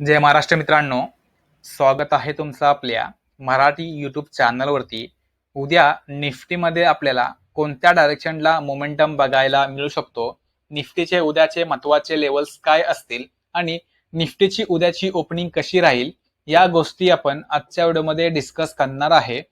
जय महाराष्ट्र मित्रांनो स्वागत आहे तुमचं आपल्या मराठी यूट्यूब चॅनलवरती उद्या निफ्टीमध्ये आपल्याला कोणत्या डायरेक्शनला मोमेंटम बघायला मिळू शकतो? निफ्टीचे उद्याचे महत्त्वाचे लेवल्स काय असतील? आणि निफ्टीची उद्याची ओपनिंग कशी राहील? या गोष्टी आपण आजच्या व्हिडिओमध्ये डिस्कस करणार आहे.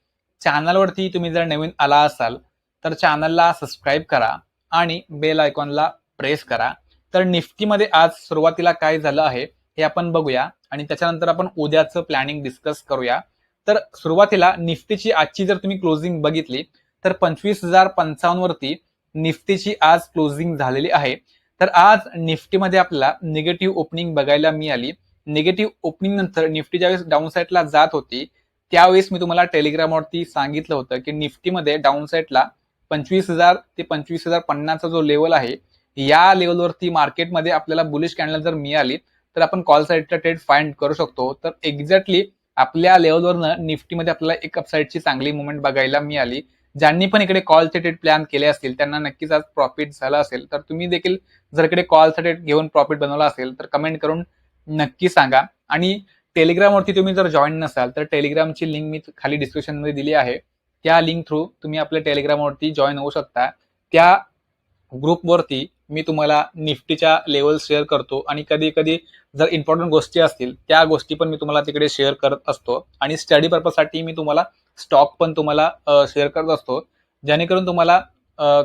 चॅनलवरती तुम्ही जर नवीन आला असाल तर चॅनलला सबस्क्राईब करा आणि बेल आयकॉनला प्रेस करा. तर निफ्टीमध्ये आज सुरुवातीला काय झालं आहे? हे आपण बघूया. आणि त्याच्यानंतर आपण उद्याचं प्लॅनिंग डिस्कस करूया. तर सुरुवातीला निफ्टीची आजची जर तुम्ही क्लोजिंग बघितली तर पंचवीस हजार पंचावन्न वरती निफ्टीची आज क्लोजिंग झालेली आहे. तर आज निफ्टीमध्ये आपल्याला निगेटिव्ह ओपनिंग बघायला मिळाली. निगेटिव्ह ओपनिंग नंतर निफ्टी ज्यावेळेस डाऊन साईडला जात होती त्यावेळेस मी तुम्हाला टेलिग्रामवरती सांगितलं होतं की निफ्टीमध्ये डाऊन साईडला पंचवीस हजार ते पंचवीस हजार पन्नासचा जो लेवल आहे या लेवलवरती मार्केटमध्ये आपल्याला बुलिश कॅन्डल जर मिळाली तर आपण कॉल साईडचा ट्रेड फाइंड करू शकतो. तर एक्झॅक्टली आपल्या लेवलवरनं निफ्टीमध्ये आपल्याला एक अपसाईडची चांगली मुवमेंट बघायला मिळाली. ज्यांनी पण इकडे कॉलचे ट्रेड प्लॅन केले असतील त्यांना नक्कीच आज प्रॉफिट झाला असेल. तर तुम्ही देखील जर इकडे कॉलचा ट्रेड घेऊन प्रॉफिट बनवला असेल तर कमेंट करून नक्की सांगा. आणि टेलिग्रामवरती तुम्ही जर जॉईन नसाल तर टेलिग्रामची लिंक मी खाली डिस्क्रिप्शनमध्ये दिली आहे. त्या लिंक थ्रू तुम्ही आपल्या टेलिग्रामवरती जॉईन होऊ शकता. त्या ग्रुपवरती मी तुम्हाला निफ्टीच्या लेवल शेअर करतो. आणि कधी कधी जर इम्पॉर्टंट गोष्टी असतील त्या गोष्टी पण मी तुम्हाला तिकडे शेअर करत असतो. आणि स्टडी पर्पजसाठी मी तुम्हाला स्टॉक पण तुम्हाला शेअर करत असतो. जेणेकरून तुम्हाला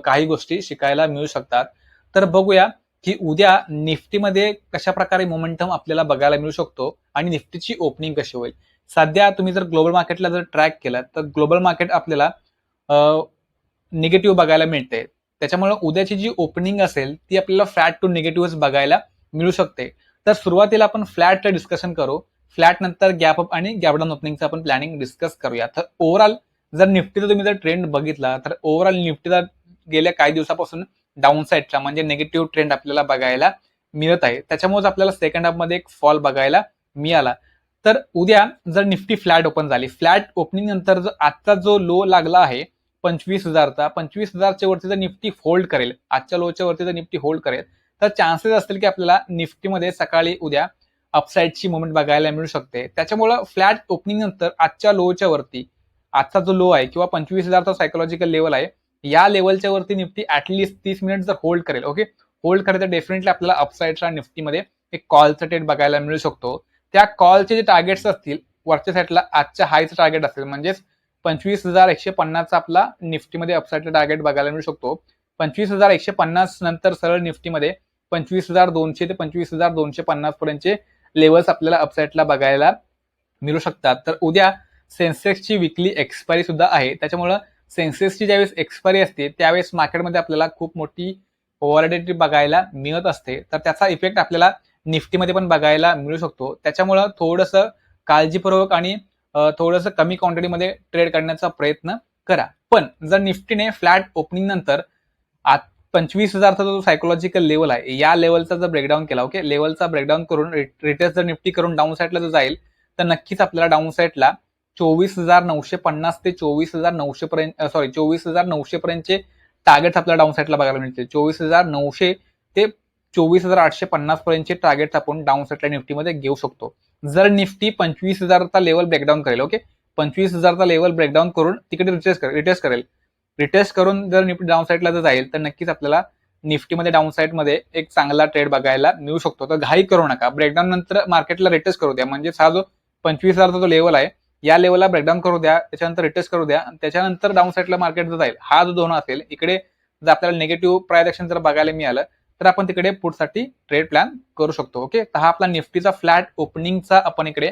काही गोष्टी शिकायला मिळू शकतात. तर बघूया की उद्या निफ्टीमध्ये कशा प्रकारे मोमेंटम आपल्याला बघायला मिळू शकतो आणि निफ्टीची ओपनिंग कशी होईल. सध्या तुम्ही जर ग्लोबल मार्केटला जर ट्रॅक केलं तर ग्लोबल मार्केट आपल्याला निगेटिव्ह बघायला मिळते. त्याच्यामुळे उद्याची जी ओपनिंग असेल ती आपल्याला फ्लॅट टू निगेटिव्ह बघायला मिळू शकते. तर सुरुवातीला आपण फ्लॅटचं डिस्कशन करू. फ्लॅट नंतर गॅप अप आणि गॅप डाऊन ओपनिंगचं आपण प्लॅनिंग डिस्कस करूया. तर ओव्हरऑल जर निफ्टीचा तुम्ही जर ट्रेंड बघितला तर ओव्हरऑल निफ्टीला गेल्या काही दिवसापासून डाऊन साईडचा म्हणजे निगेटिव्ह ट्रेंड आपल्याला बघायला मिळत आहे. त्याच्यामुळे आपल्याला सेकंड हाफमध्ये एक फॉल बघायला मिळाला. तर उद्या जर निफ्टी फ्लॅट ओपन झाली फ्लॅट ओपनिंग नंतर जो आजचा जो लो लागला आहे पंचवीस हजारचा पंचवीस हजारच्या वरती जर निफ्टी होल्ड करेल आजच्या लोच्या वरती जर निफ्टी होल्ड करेल तर चान्सेस असतील की आपल्याला निफ्टीमध्ये सकाळी उद्या अपसाईडची मुवमेंट बघायला मिळू शकते. त्याच्यामुळं फ्लॅट ओपनिंग नंतर आजच्या लोच्या वरती आजचा जो लो आहे किंवा पंचवीस हजारचा सायकोलॉजिकल लेवल आहे या लेवलच्या वरती निफ्टी ऍटलिस्ट तीस मिनिट जर होल्ड करेल ओके होल्ड करेल तर डेफिनेटली आपल्याला अपसाईडच्या निफ्टीमध्ये एक कॉलचा ट्रेड बघायला मिळू शकतो. त्या कॉलचे जे टार्गेट्स असतील वरच्या साईडला आजच्या हायचं टार्गेट असेल म्हणजेच पंचवीस हजार एकशे पन्नासचा आपला निफ्टीमध्ये अपसाईडचा टार्गेट बघायला मिळू शकतो. पंचवीस हजार एकशे पन्नास नंतर सरळ निफ्टीमध्ये पंचवीस हजार दोनशे ते पंचवीस हजार दोनशे पन्नास पर्यंतचे लेवल्स आपल्याला अपसाईडला बघायला मिळू शकतात. तर उद्या सेन्सेक्सची विकली एक्सपायरी सुद्धा आहे. त्याच्यामुळं सेन्सेक्सची ज्यावेळेस एक्सपायरी असते त्यावेळेस मार्केटमध्ये आपल्याला खूप मोठी ओव्हरडेटी बघायला मिळत असते. तर त्याचा इफेक्ट आपल्याला निफ्टीमध्ये पण बघायला मिळू शकतो. त्याच्यामुळं थोडंसं काळजीपूर्वक आणि थोडंसं कमी क्वांटिटीमध्ये ट्रेड करण्याचा प्रयत्न करा. पण जर निफ्टीने फ्लॅट ओपनिंग नंतर आत पंचवीस हजारचा जो सायकोलॉजिकल लेवल आहे या लेवलचा जर ब्रेकडाऊन केला ओके लेवलचा ब्रेकडाऊन करून रिटेस्ट जर निफ्टी करून डाऊन साईडला जर जाईल तर नक्कीच आपल्याला डाऊन साईडला चोवीस हजार नऊशे पन्नास ते चोवीस हजार नऊशे पर्यंत सॉरी चोवीस हजार नऊशे पर्यंतचे टार्गेट्स आपल्याला डाऊन साईडला बघायला मिळते चोवीस हजार नऊशे ते चोवीस हजार आठशे पन्नास पर्यंतचे टार्गेट्स आपण डाऊन साईडला निफ्टीमध्ये घेऊ शकतो. जर निफ्टी पंचवीस हजारचा लेवल ब्रेकडाऊन करेल ओके पंचवीस हजारचा लेवल ब्रेकडाऊन करून तिकडे रिटेस्ट करेल रिटेस्ट करेल. रिटेस्ट करून जर निफ्टी डाऊन साईडला जर जाईल तर नक्कीच आपल्याला निफ्टीमध्ये डाऊन साईडमध्ये एक चांगला ट्रेड बघायला मिळू शकतो. तर घाई करू नका. ब्रेकडाऊन नंतर मार्केटला रिटेस्ट करू द्या. म्हणजे हा जो पंचवीस हजारचा जो लेवल आहे या लेवलला ब्रेकडाऊन करू द्या त्याच्यानंतर रिटेस्ट करू द्या त्याच्यानंतर डाऊन साईडला मार्केट जर जाईल हा जो दोन असेल इकडे जर आपल्याला निगेटिव्ह प्राइस जर बघायला मिळालं तर आपण तिकडे पुढसाठी ट्रेड प्लॅन करू शकतो ओके तर हा आपला निफ्टीचा फ्लॅट ओपनिंगचा आपण इकडे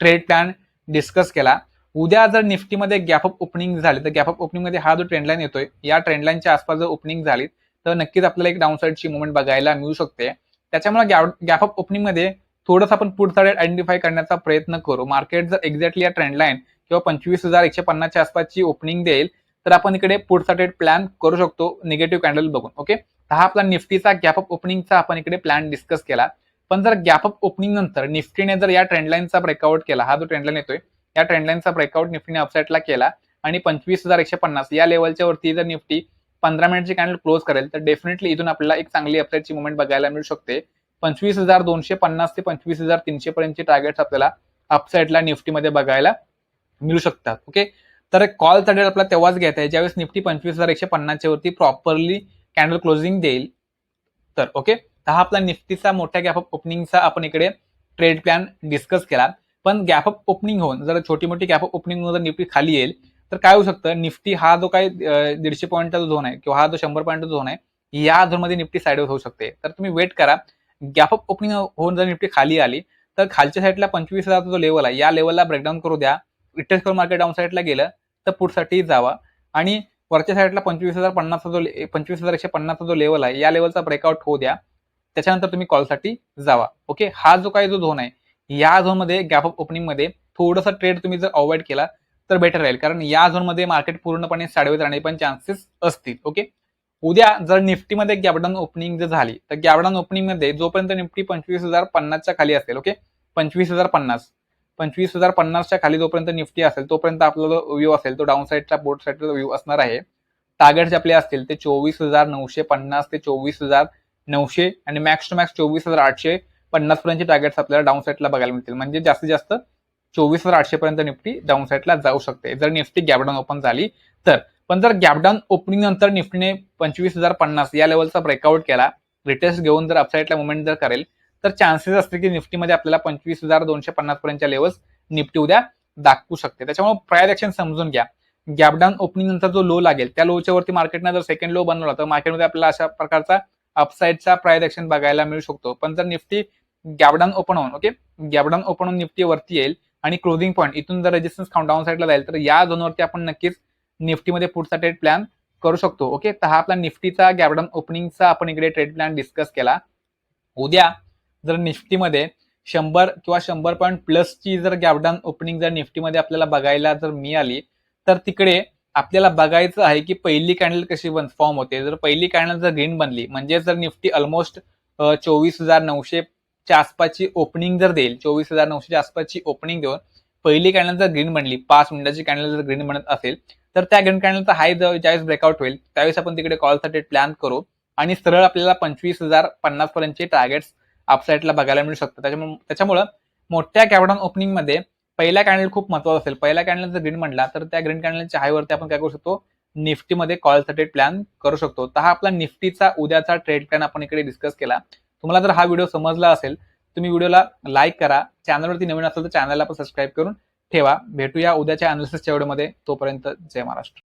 ट्रेड प्लॅन डिस्कस केला. उद्या जर निफ्टीमध्ये गॅपअप ओपनिंग झाली तर गॅपअप ओपनिंगमध्ये हा जो ट्रेंडलाईन येतोय या ट्रेंडलाईनच्या आसपास जर ओपनिंग झाली तर नक्कीच आपल्याला एक डाऊन साईडची मुवमेंट बघायला मिळू शकते. त्याच्यामुळे गॅपअप ओपनिंगमध्ये थोडंसं आपण पुढचा रेट आयडेंटिफाय करण्याचा प्रयत्न करू. मार्केट जर एक्झॅक्टली या ट्रेंडलाईन किंवा पंचवीस हजार एकशे पन्नासच्या आसपासची ओपनिंग देईल तर आपण इकडे पुढचा ट्रेड प्लॅन करू शकतो निगेटिव्ह कॅन्डल बघून ओके हा आपला निफ्टीचा गॅपअप ओपनिंगचा आपण इकडे प्लॅन डिस्कस केला. पण जर गॅपअप ओपनिंग नंतर निफ्टीने जर या ट्रेंडलाईनचा ब्रेकआउट केला हा जो ट्रेंडलाईन येतोय या ट्रेंडलाईनचा ब्रेकआउट निफ्टीने अपसाईडला केला आणि पंचवीस हजार एकशे पन्नास या लेवलच्या वरती जर निफ्टी पंधरा मिनिटची कॅन्डल क्लोज करेल तर डेफिनेटली इथून आपल्याला एक चांगली अपसाईडची मुवमेंट बघायला मिळू शकते. पंचवीस हजार दोनशे पन्नास ते पंचवीस हजार तीनशे पर्यंतचे टार्गेट्स आपल्याला अपसाईडला निफ्टीमध्ये बघायला मिळू शकतात. ओके तर कॉल टार्गेट आपल्याला तेव्हाच घ्यायचा आहे ज्यावेळेस निफ्टी पंचवीस हजार एकशे पन्नासच्या वरती प्रॉपरली कॅन्डल क्लोजिंग देईल. तर ओके तर हा आपला निफ्टीचा मोठ्या गॅप ऑफ ओपनिंगचा आपण इकडे ट्रेड प्लॅन डिस्कस केला. पण गॅप ऑफ ओपनिंग होऊन जर छोटी मोठी गॅप ऑफ ओपनिंग होऊन जर निफ्टी खाली येईल तर काय होऊ शकतं? निफ्टी हा जो काही दीडशे पॉईंटचा जो झोन आहे किंवा हा जो शंभर पॉईंटचा झोन आहे या झोनमध्ये निफ्टी साईडवर होऊ शकते. तर तुम्ही वेट करा. गॅप ऑफ ओपनिंग होऊन जर निफ्टी खाली आली तर खालच्या साईडला पंचवीस हजारचा जो लेवल आहे या लेवलला ब्रेकडाऊन करू द्या. रिटेल मार्केट डाऊन साईडला गेलं तर पुढसाठी जावा. आणि वरच्या साईडला पंचवीस हजार पन्नासचा जो पंचवीस हजार एकशे पन्नासचा जो लेवल आहे या लेवलचा ब्रेकआउट होऊ द्या. त्याच्यानंतर तुम्ही कॉलसाठी जावा. ओके हा जो काही जो झोन आहे या झोनमध्ये गॅप ऑफ ओपनिंगमध्ये थोडासा ट्रेड तुम्ही जर अवॉइड केला तर बेटर राहील. कारण या झोनमध्ये मार्केट पूर्णपणे साडवेत राहणे पण चान्सेस असतील. ओके उद्या जर निफ्टीमध्ये गॅपडाऊन ओपनिंग जर झाली तर गॅपडाऊन ओपनिंगमध्ये जोपर्यंत निफ्टी पंचवीस हजार पन्नासच्या खाली असेल ओके पंचवीस हजार पन्नास. पंचवीस हजार पन्नासच्या खाली जोपर्यंत निफ्टी असेल तोपर्यंत आपला जो व्ह्यू असेल तो डाऊन साईडचा बोर्ड साईडचा व्ह्यू असणार आहे. टार्गेट आपले असतील ते चोवीस हजार नऊशे पन्नास ते चोवीस हजार नऊशे आणि मॅक्स टू मॅक्स चोवीस हजार आठशे पन्नास पर्यंतचे टार्गेट्स आपल्याला डाऊन साईडला बघायला मिळतील. म्हणजे जास्तीत जास्त चोवीस हजार आठशे पर्यंत निफ्टी डाऊन साईडला जाऊ शकते. जर निफ्टी गॅपडाऊन ओपन झाली तर. पण जर गॅपडाऊन ओपनिंग नंतर निफ्टीने पंचवीस हजार पन्नास या लेवलचा ब्रेकआउट केला रिटेस्ट घेऊन जर अपसाईडला मुवमेंट जर करेल तर चान्सेस असते की निफ्टीमध्ये आपल्याला पंचवीस हजार दोनशे पन्नास पर्यंतच्या लेवल्स निफ्टी उद्या दाखवू शकते. त्याच्यामुळे प्रायर ऍक्शन समजून घ्या. गॅपडाऊन ओपनिंग नंतर जो लो लागेल त्या लोच्या वरती मार्केटने जर सेकंड लो बनवला तर मार्केटमध्ये आपल्याला अशा प्रकारचा अपसाईडचा प्रायर ऍक्शन बघायला मिळू शकतो. पण जर निफ्टी गॅपडाऊन ओपन होऊन ओके गॅपडाऊन ओपन होऊन निफ्टी वरती येईल आणि क्लोजिंग पॉईंट इथून जर रेजिस्टन्स काउंट डाऊन साईडला जाईल तर या झोनवरती आपण नक्कीच निफ्टीमध्ये पुढचा ट्रेड प्लॅन करू शकतो ओके तर हा आपला निफ्टीचा गॅपडाऊन ओपनिंगचा आपण इकडे ट्रेड प्लॅन डिस्कस केला. उद्या जर निफ्टीमध्ये शंभर किंवा शंभर पॉईंट प्लसची जर गॅपडाऊन ओपनिंग जर निफ्टीमध्ये आपल्याला बघायला जर मिळाली तर तिकडे आपल्याला बघायचं आहे की पहिली कॅन्डल कशी बन फॉर्म होते. जर पहिली कॅन्डल जर ग्रीन बनली म्हणजे जर निफ्टी ऑलमोस्ट चोवीस हजार नऊशेच्या आसपासची ओपनिंग जर देईल चोवीस हजार नऊशेच्या आसपासची ओपनिंग देऊन पहिली कॅन्डल जर ग्रीन बनली पाच मिनिटाची कॅन्डल जर ग्रीन बनत असेल तर त्या ग्रीन कॅन्डलचा हाय ज्यावेळेस ब्रेकआउट होईल त्यावेळेस आपण तिकडे कॉलसाठी प्लॅन करू. आणि सरळ आपल्याला पंचवीस हजार पन्नास पर्यंतचे टार्गेट्स अपसाईडला बघायला मिळू शकतं. त्याच्यामुळे त्याच्यामुळं मोठ्या कॅपडाऊन ओपनिंगमध्ये पहिला कॅन्डल खूप महत्त्वाचा असेल. पहिला कॅन्डल जर ग्रीन म्हणला तर त्या ग्रीन कॅन्डलच्या हायवरती आपण काय करू शकतो? निफ्टीमध्ये कॉलसाठी प्लॅन करू शकतो. तर हा आपला निफ्टीचा उद्याचा ट्रेड प्लॅन आपण इकडे डिस्कस केला. तुम्हाला जर हा व्हिडिओ समजला असेल तुम्ही व्हिडिओला लाईक करा. चॅनलवरती नवीन असेल तर चॅनलला पण सबस्क्राईब करून ठेवा. भेटूया उद्याच्या अनालिसिसच्या व्हिडिओमध्ये तोपर्यंत जय महाराष्ट्र.